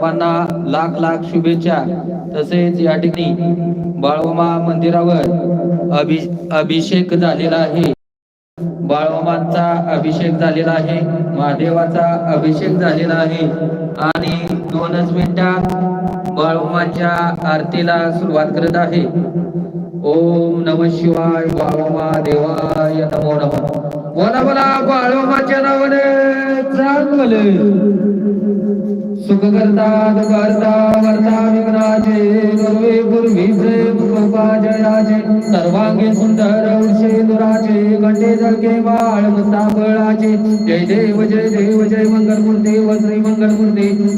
सर्वांना लाख लाख शुभेच्छा. तसेच या ठिकाणी बाळोमा मंदिरावर अभि अभिषेक झालेला आहे. बाळवमांचा अभिषेक झालेला आहे. महादेवाचा अभिषेक झालेला आहे. आणि दोनच मिनिटात बाळोमांच्या आरतीला सुरुवात करत आहे. ओम नम शिवाय. बाळोमा देवाय. नमो नमः. बोला बोला बाळोमाच्या नावाने चांगलं. सुख करता दुखारता वर्ता विघ्नाचे. पूर्वी प्रेम कृपा जयाचे. सर्वांगी सुंदर उर्षे दुराचे जळके बाळ मुक्ताफळाचे जय देव जय देव जय मंगलमूर्ती व श्री मंगल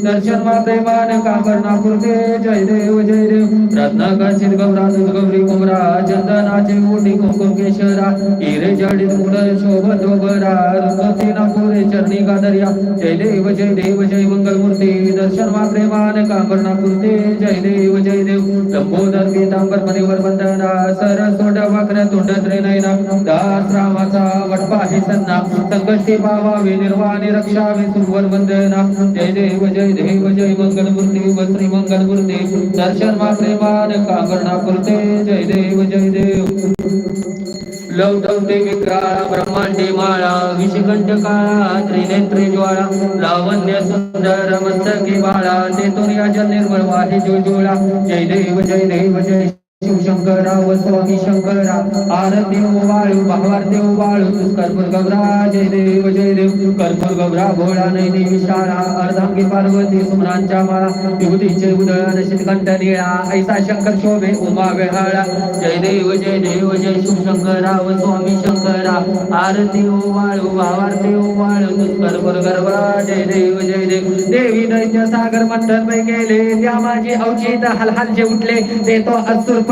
दर्शन माते मान काकरणा कृते जय देव जय देव. रत्नाकर्षित गौरा गौरी कुमरा चंदनाचे मोठी कुंकुम केशरा हिरे जडित मुड शोभत बरा रुंदती नागपुरे चरणी गादर्या जय देव जय देव जय मंगलमूर्ती. दर्शन माते मान काकरणा कृते जय देव जय देव. लंबोदर पीतांबर मणिवर वंदना सर सोड वाकर तोंड त्रिनयना दास राम नामाचा वटपा हे सन्ना. संकष्टी पावा निर्वाणी रक्षा विसुवर वंदना. जय देव जय देव जय मंगल मूर्ती व श्री मंगल मूर्ती दर्शन मात्रे मान कांगणा कृते जय देव जय देव. लवटवते विक्राळा ब्रह्मांडे माळा. विषकंठ काळा त्रिनेत्री ज्वाळा. लावण्य सुंदर मस्तकी बाळा. ते तुर्याच्या निर्मळ वाहे जो जोळा जय देव जय देव जय शिवशंकरा व स्वामी शंकरा आरती वाळू वाळू कर्पूर गौरा जय देव जय देव कर्पूर गौरा भोळा नैनी अर्धांगी पार्वती माळा निळा ऐसा शंकर शोभे उमा वेहाळा जय देव जय देव जय शिव शंकराव स्वामी शंकरा आरती वाळू भावारती वाळू कर्पूर गौरा जय देव जय देव देवी दैत्य सागर मंथन गेले त्या माझे अवचित हलहाल जे उठले ते तो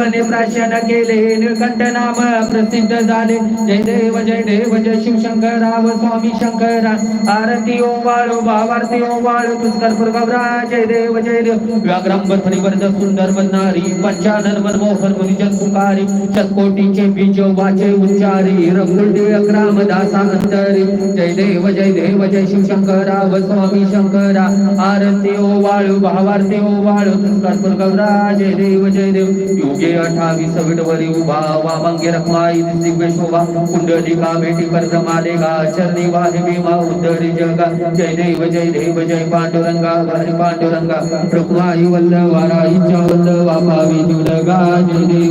असुरपणे प्राशन केले. निळकंठ नाम प्रसिद्ध झाले. जय देव जय देव जय शिव शंकराव स्वामी शंकरा. आरती ओम वाळू भावारती ओम वाळू पुष्कर गौरा जय देव जय देव. व्याघ्रांबर वर्ध सुंदर बनणारी पंचानन मनमोहन मुनिजन पुकारी शतकोटीचे बीज वाचे उच्चारी रंगुंडी अक्राम दासा अंतरी जय देव जय देव जय शिव शंकराव स्वामी शंकरा. आरती ओ वाळू भावारती ओ वाळू पुष्कर गौरा जय देव जय देव. योगे अठावीस विडवरी उभा वामंगे रखमाई दिव्य शोभा कुंडलिका भेटी कर्जमाले गा चरणी वाहे भीमा उद्धरी जगा जय देव जय देव जय पांडुरंगा हरी पांडुरंगा रुक्माई वल्लवा राईच्या वल्लवा पावी दुर्गा जय देव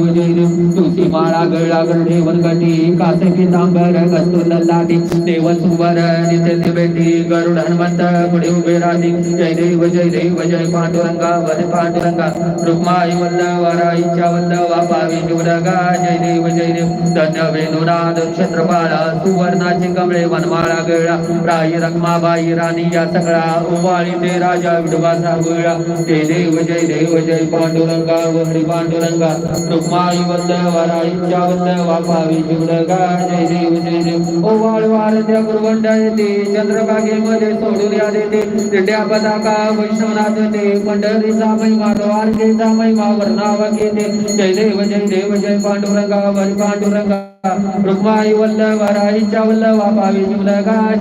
माळा गळा गंडे वनगटी कासे पितांबर कस्तुल लाटी देव सुवर नित्य निवेटी गरुड हनुमंत पुढे उभे राहते. जय देव जय देव जय पांडुरंगा हरी पांडुरंगा. रुक्माई वल्लवा इच्छा वल्लवा पावी जुलगा जय देव जय देव. धन्य वेणुनाद क्षेत्रपाळा सुवर्णाचे कमळे वनमाळा गळा. राई रखमाबाई राणी या सगळा. उवाळी ते राजा विडवाचा सागुळा. जय देव जय देव जय पांडुरंगा वरी पांडुरंगा. रुक्माई वल्लवा वल्लवा पावी जुलगा जय देव जय देव येते चंद्रभागेमध्ये सोडून या देते. पताका वैष्णवनाथ ते पंढरीचा महिमा द्वारकेचा महिमा वर्णावा घेते जय देव जय देव जय पांडुरंगा वरी पांडुरंगा. रुक्माई वल्लभ राईच्या वल्लभा पावी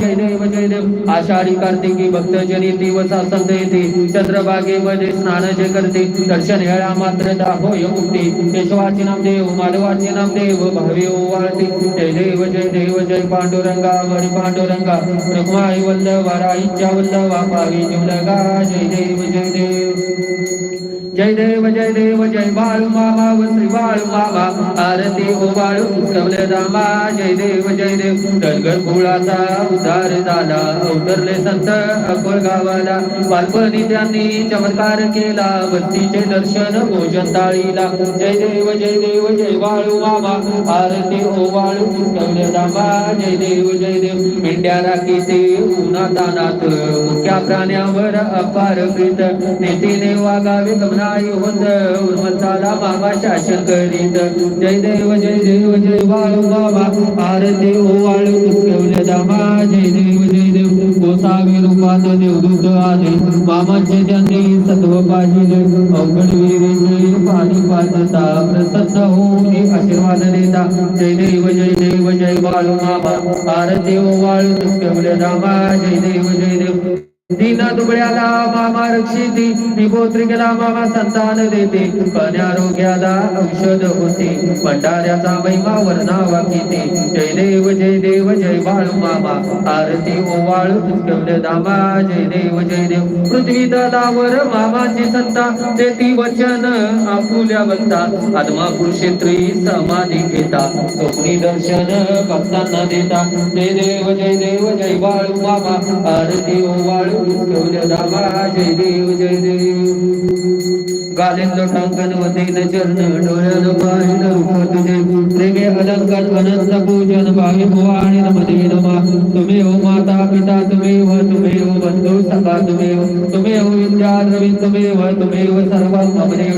जय देव जय देव. आषाढी कार्तिकी भक्त जनी दिवस असंत येते. चंद्रभागेमध्ये स्नान जे करते. दर्शन हेळा मात्र दाहोय मुक्ती केशवाचे नामदेव माधवाचे नामदेव भावी ओवाळते जय देव जय देव जय पांडुरंगा वरी पांडुरंगा. रघुमाई वल्लभ राईच्या वल्लभा पावी जुलगा जय देव जय देव. जय देव जय देव जय बाळू मामा व श्री बाळू मामा. आरती ओ बाळू कवले रामा जय देव जय देव. डलगर कुळाचा उद्धार झाला. उतरले संत अकोळ गावाला. बालपणी त्यांनी चमत्कार केला. वस्तीचे दर्शन भोजन ताळीला जय देव जय देव जय बाळू मामा. आरती ओ बाळू कवले रामा जय देव जय देव. मेंढ्या राखी ते उन्हा तानात मुख्या प्राण्यावर अपार प्रीत. नेतीने वागावे गमनाई होत उर्मताला मामा शासन करीत जय देव जय देव जय बाळू बाबा. आरती हो ओवाळू ठेवले दामा जय देव जय देव. गोसावी रूपात देवदूत आले. मामाचे त्यांनी सत्व पाहिले. अवघड विहिरीचे पाणी पाजता. प्रसन्न होऊन आशीर्वाद देता. जय देव जय देव जय बाळू मामा आरती हो ओवाळू ठेवले दामा जय देव जय देव. दीना दुबळ्याला मामा रक्षिती निपोत्रिकेला मामा संतान देते. कन्यारोग्याला औषध होते. भंडाऱ्याचा महिमा वर्णावा किती जय देव जय देव जय बाळू मामा. आरती ओवाळू तुझ्या दामा. जय देव जय देव. पृथ्वी दलावर मामाची संता देती वचन आपुल्या बघता. आत्मा कुरुक्षेत्री समाधी घेता. स्वप्नी दर्शन भक्तांना देता. जय देव जय देव जय बाळू मामा. आरती ओवाळू तुझ्या दामा जय देव जय देव. गालेन लोटांकन वतीन चरण डोळ्यान पाहिन रूप तुझे. अलंकार अनंत पूजन भावी भवानी नमते नमा. तुम्ही हो माता पिता तुम्ही हो तुम्ही हो बंधू सखा तुम्ही हो तुम्ही हो विद्या द्रवी तुम्ही हो तुम्ही हो सर्व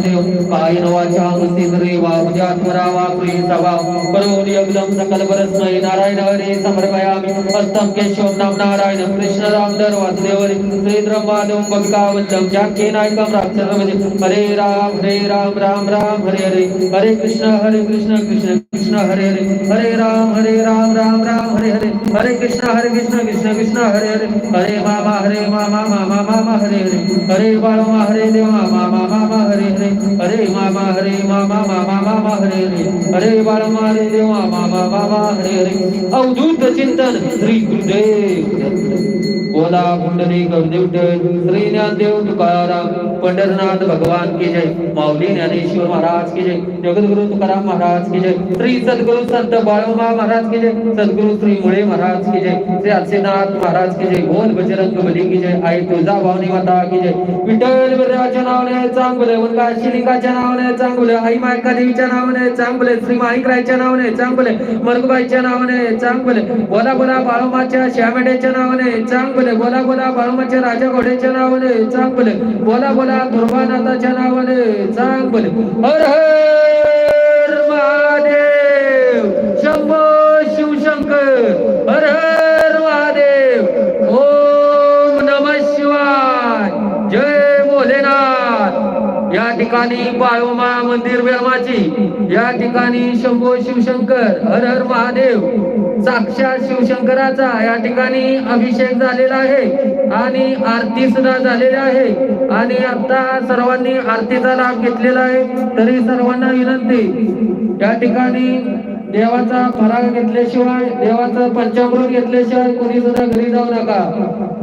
देव वाचा वा प्रिय सभा. सकल परस्मै नारायण हरे समर्पयामि. नाम नारायण कृष्ण वासुदेव जाके राक्षसमजे हरे राम हरे राम राम राम हरे हरे. हरे कृष्ण हरे कृष्ण कृष्ण कृष्ण हरे हरे. हरे राम हरे राम राम राम हरे हरे. हरे कृष्ण हरे कृष्ण कृष्ण कृष्ण हरे हरे. हरे मामा हरे मामा मामा मामा हरे हरे. हरे बाळमा हरे देवा मामा मामा हरे हरे. हरे मामा हरे मामा मामा मामा हरे हरे. हरे बाळमा हरे देवा मामा मामा हरे हरे. अवधूत चिंतन श्री गुरुदेव. बोला कुंडली विठ्ठल श्री ज्ञानदेव तुकाराम पंढरनाथ भगवान की जय माऊली ज्ञानेश्वर महाराज की जय जगद्गुरु तुकाराम महाराज की जय श्री सद्गुरु संत बाळोमा महाराज की जय सद्गुरु श्री मुळे महाराज की जय श्री आसेनाथ महाराज की जय बोल बजरंग बली की जय आई तुळजा भावनी माता की जय विठ्ठल बिराच्या नावाने चांगले उनका शिलिंगाच्या नावाने चांगले आई मायका देवीच्या नावाने चांगले श्री माईकरायच्या नावाने चांगले मरगुबाईच्या नावाने चांगले बोला बोला बाळोमाच्या श्यामेड्याच्या नावाने चांगले बोला बोला बाळोमाच्या राजा घोड्याच्या नावाने चांगले बोला बोला दुर्गानाथाच्या नावाने चांगले हर हर महादेव शंभो शिवशंकर. हर हर महादेव ओम नमः शिवाय जय भोलेनाथ या ठिकाणी बायोमा मंदिर व्यामाची या ठिकाणी शंभो शिवशंकर हर हर महादेव साक्षात शिवशंकराचा या ठिकाणी अभिषेक झालेला आहे आणि आरती सुद्धा झालेली आहे. आणि आता सर्वांनी आरतीचा लाभ घेतलेला आहे. तरी सर्वांना विनंती या ठिकाणी देवाचा फराग घेतल्याशिवाय देवाचं पंचामृत घेतल्याशिवाय कोणी सुद्धा घरी जाऊ नका.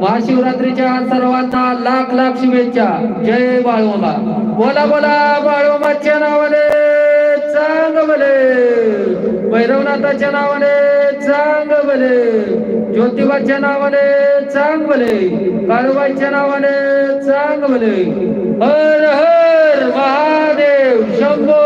महाशिवरात्रीच्या सर्वांना लाख लाख शुभेच्छा. जय बाळोबा बोला बोला बाळोबाच्या नावाने चांग भले भैरवनाथाच्या नावाने चांग भले ज्योतिबाच्या नावाने चांग भले काळूबाईच्या नावाने चांग भले हर हर महादेव शंभो